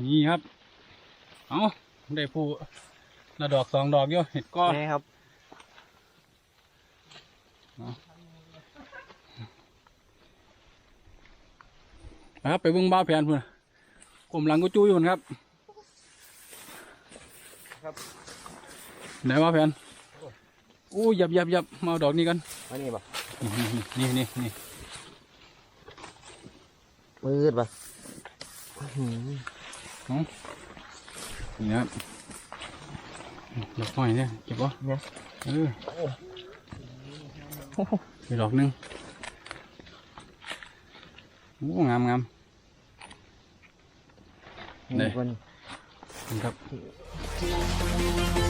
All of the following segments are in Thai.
นี่ครับ เอาได้ผู้ละดอกสองดอกอยู่เห็ดก็นี่ครับนะครับไปเบิ่งบ้าวแผนพุ่นน่ะกลมหลังกูจู้อยู่พุ่นครับ ครับไหนบ้าวแผนอู้หยับหยับหยับมาเอาดอกนี้กันมานี่ปะนี่นี่นี่นี่มืดปะ นี่ครับดอกหน่อยเนี่ยเก็บวะเนี่ยเออมีดอกหนึงโอ้งามงามนี่คนนี่ครับ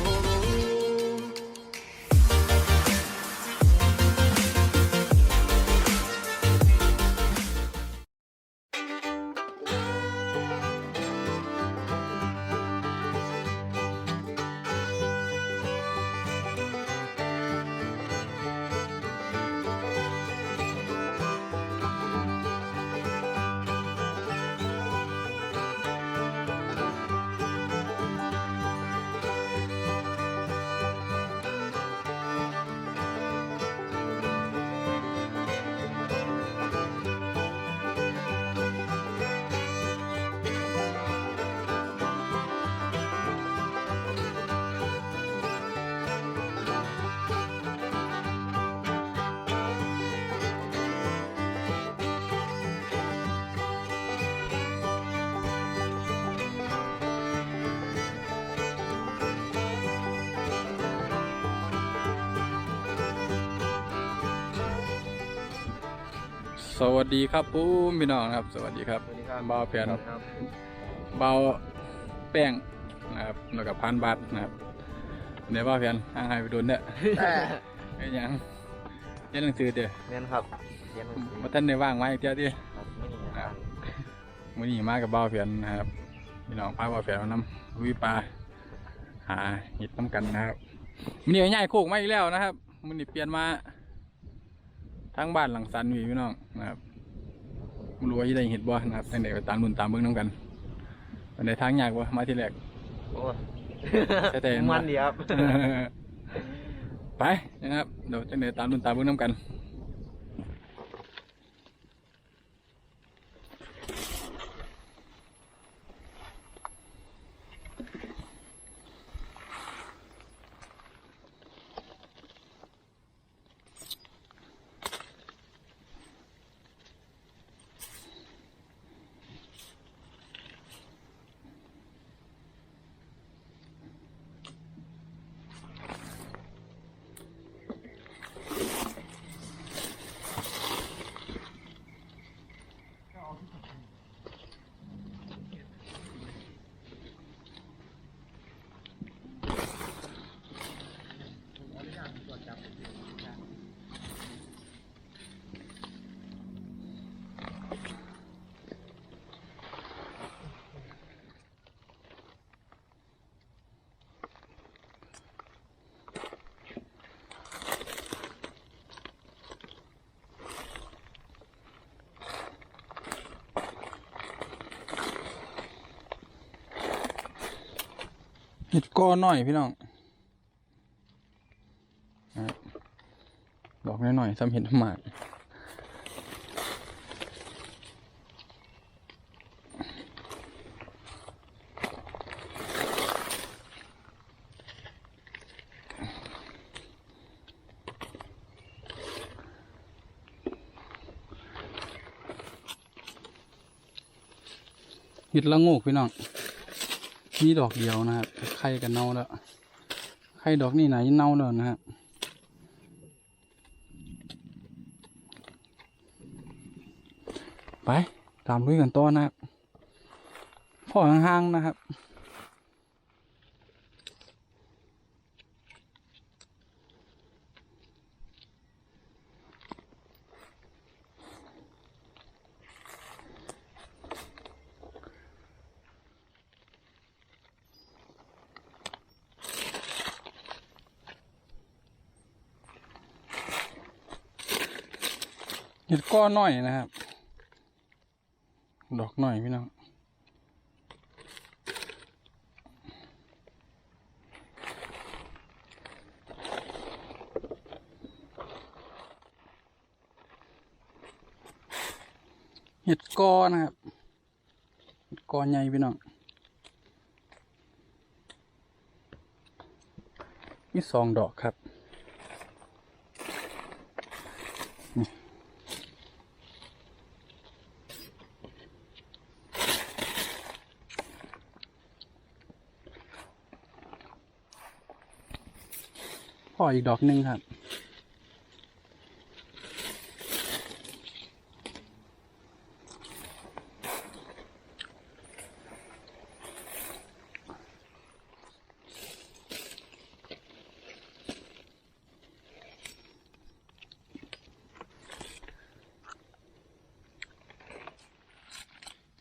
สวัสดีครับปุ้มพี่น้องครับ สวัสดีครับสวัสดีครับบ่าวแผนครับเบาแป้งนะครับแล้วก็พันบาทนะครับเดี๋ยวบ่าวแผนห่างหายไปโดนเนี่ยไอ้หยังเรียนหนังสือเด้อเรียนครับเรียนหนังสือมาท่านได้ว่างไว้เดียวดิครับไม่มีงานมื้อนี้มากับบ่าวแผนนะครับพี่น้องพาบ่าวแผนมานำลุยปลาหาเห็ดน้ำกันนะครับมื้อนี้ง่ายโคกมาอีกแล้วนะครับมื้อนี้เปลี่ยนมา ทางบ้านหลังสันวีพี่น้องนะครับไม่รู้ว่าจะได้เห็ดบ่นะครับตั้งแต่ไปตามรุ่นตามเบิ้งน้ำกันวันในทางยากบ่มาที่แรกโอ้ยแต่แต่มันดีครับไปนะครับเดี๋ยวจังเดี๋ยวตามรุ่นตามเบิ้งน้ำกัน เห็ดก้อน้อยพี่น้องดอกน้อยๆซ้ำเห็ดหมากเห็ดละโงกพี่น้อง มีดอกเดียวนะครับ ไข่กันเน่าแล้ว ไข่ดอกนี่ไหนเน่าแล้วนะครับไป ตามด้วยกันต่อนะครับพ่อห่างๆนะครับ เห็ดก้อนหน่อยนะครับ ดอกหน่อยพี่น้องเห็ดก้อนนะครับก้อนใหญ่พี่น้องมีสองดอกครับ พออีกดอกหนึ่งครับ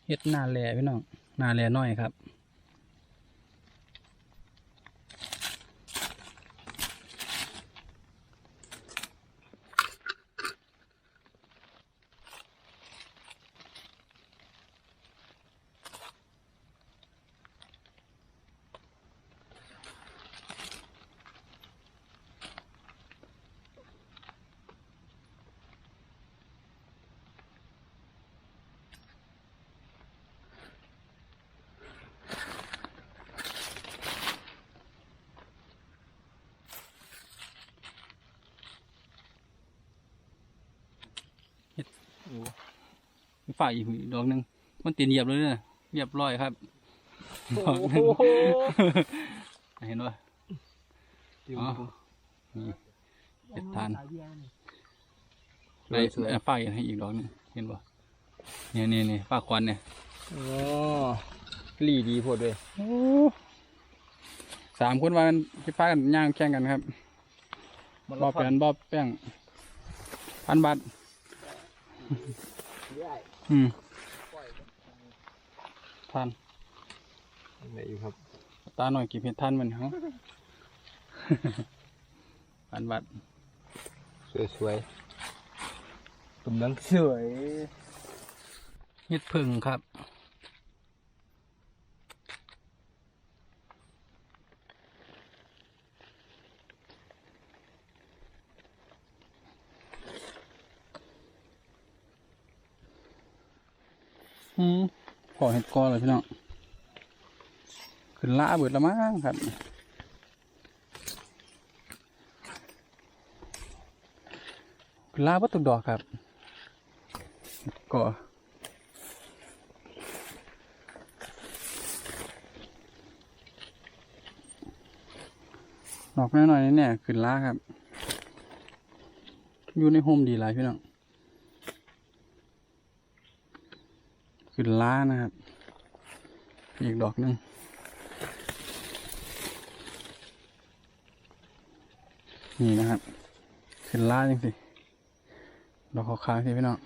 เฮ็ดนาแลพี่น้องนาแลน้อยครับ ฝ่ายอีกดอกหนึ่งมันตีนเหยียบเลยเนี่ยเรียบร้อยครับดอกหนึ่งเห็นป่ะอ๋อนี่เห็ดทานในฝ่ายให้อีกดอกหนึงเห็นป่ะเนี่ยเนี่ยเนี่ยฝ้าควันเนี่ยอ๋อหลีดีโพดเลยโอ้สามคนว่ากันพี่ฟ้ากันย่างแข่งกันครับบอแปนบอแป้งพันบาท อืมทานไหนอยู่ครับ ตาหน่อยกี่เพชรท่านมันเขาพันบาทสวยๆกำลังสวยเฮ็ดพึ่งครับ อืมขอเห็ดกอเลยพี่น้องขึ้นล่าเบิดล้วมั้งครับขึ้นล่าวัตถุกดอกครับเห็ดกอดอกน้อยๆนี่เนี่ยขึ้นล่าครับ อยู่ในโฮมดีหลายพี่น้อง ขึ้นล้านะครับ อีกดอกหนึ่งนี่นะครับ ขึ้นล้าจริงสิดอกขาวๆสิพี่น้อง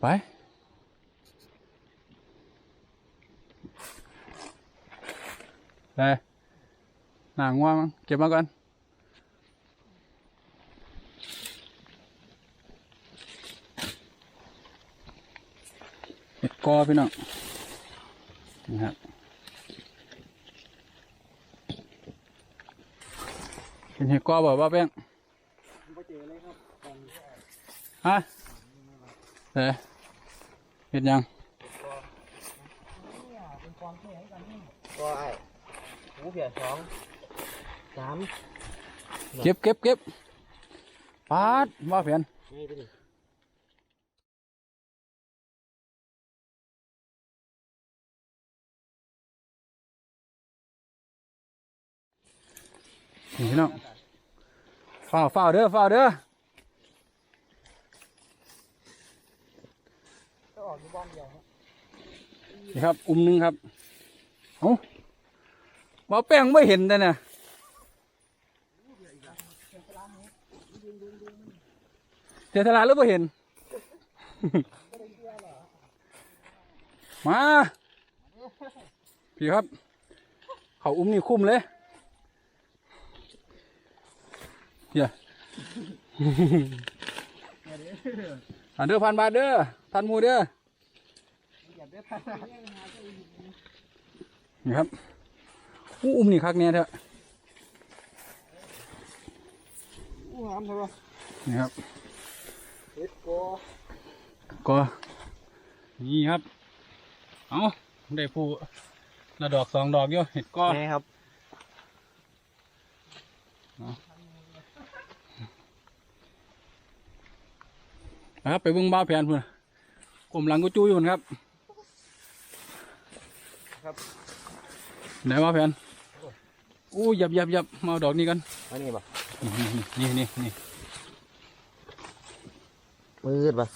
ไปไปหนังว่ามั้งเก็บมาก่อนเห็ดกอพี่น้องนี่ครับเป็นเห็ดกอบอกว่าแป้งฮะเฮ้เห็ดยังก็ไอ้หูเพียสองสามเก็บเก็บเก็บปาดว่าเพียนนี่ นี่พี่น้องฝ้าวฝ้าเด้อฝ้าเด้อนี่ครับ อุ้มหนึงครับเอ้าบ่แป้งไม่เห็นแต่เนี่ยเสียสละหรือไม่เห็น มา พี่ครับ เขาอุ้มนี่คุ้มเลย เฮียอันเด้อพันบาทเด้อทันมูเด้อนี่ครับอู้อุ้มนี่คักเนี่ยเถอะอู้งามใช่ปะนี่ครับก็นี่ครับ เอาได้ผู้ละดอกสองดอกอยู่เห็ดก้อนี่ครับ นะครับไปเบิ่งบ้าวแผนเพื่อนกลมหลังกูจู้อยู่นะครับ ครับไหนบ้าวแผนอู้หยับหยับหยับมาเอาดอกนี้กันอันนี้ป่ะนี่นี่นี่มืดป่ะ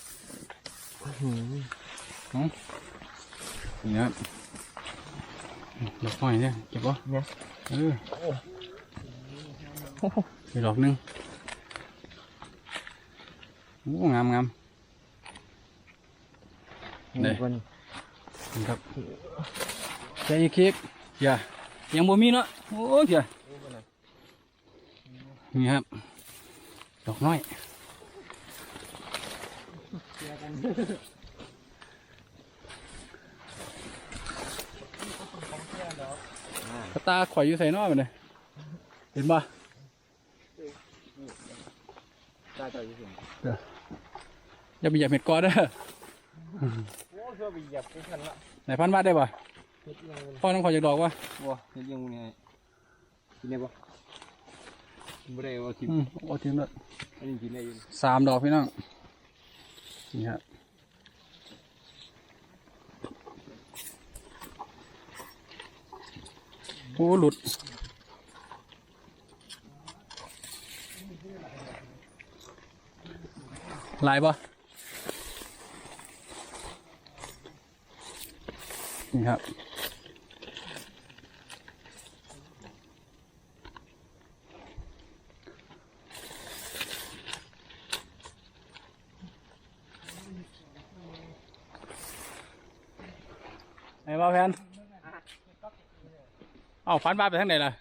นี่นะครับดอกห้อยเนี่ยเก็บวะเนี่ยเออมีดอกหนึงโอ้งามงาม นี่คนนี่ครับใจอีกคลิปอย่ายังบ่มีเนาะโอ้ยอย่านี่ครับ ดอกน้อยกระตาข่อยอยู่ใส่นอกไปเลยเห็นปะตาเจ้าอยู่สิอย่าไปเหยียบเห็ดกอเด้อ โอ้เพื่อไปเหยียบที่ขันละไหนพันบาทได้ปะเฮ็ดยังพ่อน้องข่อยจะดอกวะว้าเฮ็ดยังไงกินได้ป่ะไม่ได้ว่ากินอืมโอ้ทิ้งเลยอันนี้กินได้อยู่สามดอกพี่น้องนี่ครับโอ้หลุดลายปะ นี่ครับไอ้บ้าแพนเอาฟันบ้าไปทางไหนล่ะ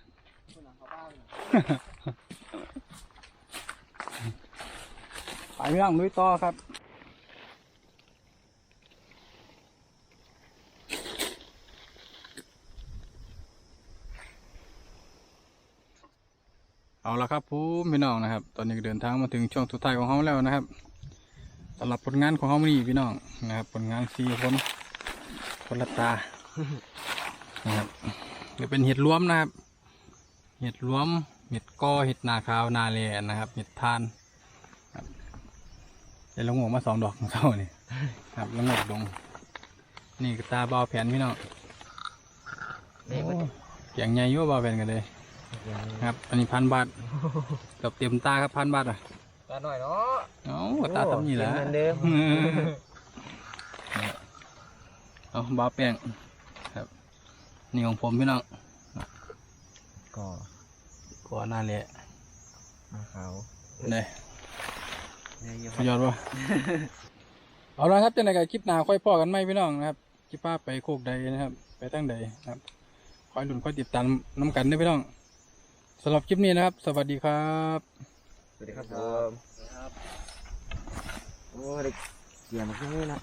ไปเรื่องลุยต่อครับ เอาละครับผมพี่น้องนะครับ ตอนนี้ก็เดินทางมาถึงช่วงสุดท้ายของเขาแล้วนะครับสำหรับผลงานของเขาวันนี้พี่น้องนะครับ ผลงานสี่คนคนละตานะครับจะเป็นเห็ดรวมนะครับ เห็ดรวม เห็ดกอเห็ดนาขาวนาเลนะครับ เห็ดทานครับเห็ดละงงมาสองดอกของเท่านี่ครับละงกดงนี่ก็ตาเบาแผ่นพี่น้องนี่โอ้เสียงใหญ่อยั่วเบาแผ่นกันเลย ครับ อันนี้พันบาทเกับเต็มตาครับพันบาทอะตาหน่อยเนาะเอ้าก็ตาทำนี่แหละเหมือนเดิมเอาบาแป้งครับ นี่ของผมพี่น้องก็ก่อนหน้าเละมาขาวเนี่ยเนี่ยเยอะสุดยอดวะเอาละครับจังไหนกับคลิปหน้าค่อยพ่อกันไหมพี่น้องนะครับคลิปป้าไปโคกใดนะครับ ไปตั้งใดนะครับคอยหลุนคอยติดตามน้ำกันด้วยพี่น้อง สำหรับคลิปนี้นะครับ สวัสดีครับ สวัสดีครับผมโอ้เด็กเกี่ยมขึ้นนี่นะ